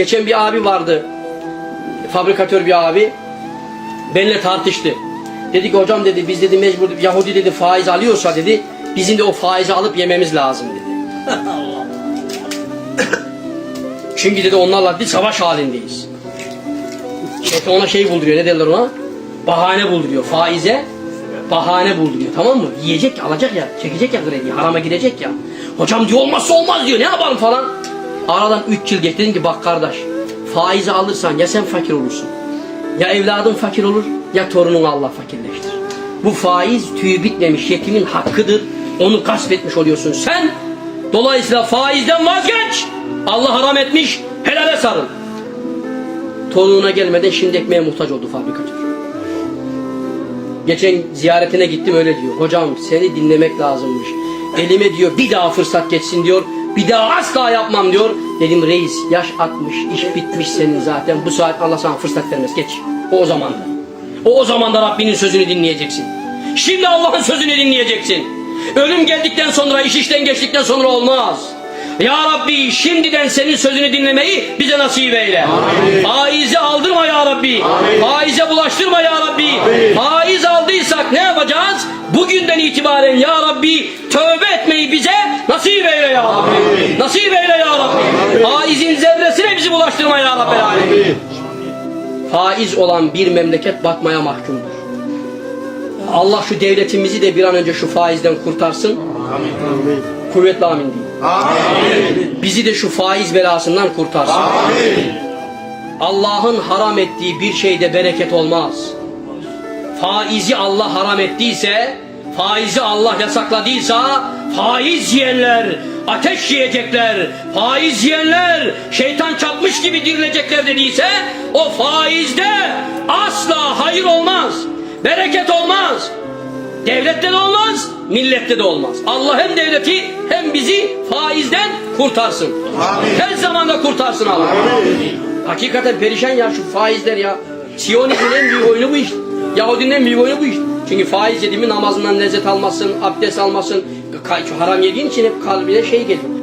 Geçen bir abi vardı. Fabrikatör bir abi. Benimle tartıştı. Dedi ki hocam dedi biz dedi mecbur Yahudi dedi faiz alıyorsa dedi bizim de o faizi alıp yememiz lazım dedi. Çünkü dedi onlarla bir savaş halindeyiz. Şeytan ona şey bulduruyor ne derler ona? Bahane bulduruyor faize. Bahane bulduruyor tamam mı? Yiyecek alacak ya çekecek ya krediyi harama girecek ya. Hocam diyor olmazsa olmaz diyor ne yapalım falan. Aradan 3 yıl geçti dedim ki bak kardeş faizi alırsan ya sen fakir olursun. Ya evladın fakir olur ya torunun Allah fakirleştir. Bu faiz tüyü bitmemiş yetimin hakkıdır. Onu gasp etmiş oluyorsun sen. Dolayısıyla faizden vazgeç. Allah haram etmiş helale sarıl. Torununa gelmeden şimdi ekmeğe muhtaç oldu fabrikatör. Geçen ziyaretine gittim öyle diyor. Hocam seni dinlemek lazımmış. Elime diyor bir daha fırsat geçsin diyor. Bir daha asla yapmam diyor. Dedim reis yaş 60 iş bitmiş senin zaten. Bu saat Allah sana fırsat vermez geç. O o zaman da. O o zaman da Rabbinin sözünü dinleyeceksin. Şimdi Allah'ın sözünü dinleyeceksin. Ölüm geldikten sonra iş işten geçtikten sonra olmaz. Ya Rabbi şimdiden senin sözünü dinlemeyi bize nasip eyle. Faizi aldırma ya Rabbi. Faize bulaştırma ya Rabbi. Faiz aldıysak ne yapacağız? Bugünden itibaren ya Rabbi tövbe etmeyi bize nasip eyle ya Rabbi. Nasip eyle ya Rabbi. Faizin zerresine bizi bulaştırma ya Rabbi. Alemin. Faiz olan bir memleket batmaya mahkumdur. Allah şu devletimizi de bir an önce şu faizden kurtarsın. Kuvvetli amin deyin. Bizi de şu faiz belasından kurtarsın. Allah'ın haram ettiği bir şeyde bereket olmaz. Faizi Allah haram ettiyse, faizi Allah yasakladıysa, faiz yiyenler ateş yiyecekler, faiz yiyenler şeytan çarpmış gibi dirilecekler dediyse, o faizde asla hayır olmaz, bereket olmaz. Devlette de olmaz, millette de olmaz. Allah hem devleti hem bizi faizden kurtarsın. Her zamanda kurtarsın Allah. Hakikaten perişan ya şu faizler ya. Siyonizmin en büyük oyunu bu iş. Yahudinin en büyük oyunu bu iş. Çünkü faiz yediğimi namazından lezzet almasın, abdest almasın. Haram yediğin için hep kalbine şey geliyor.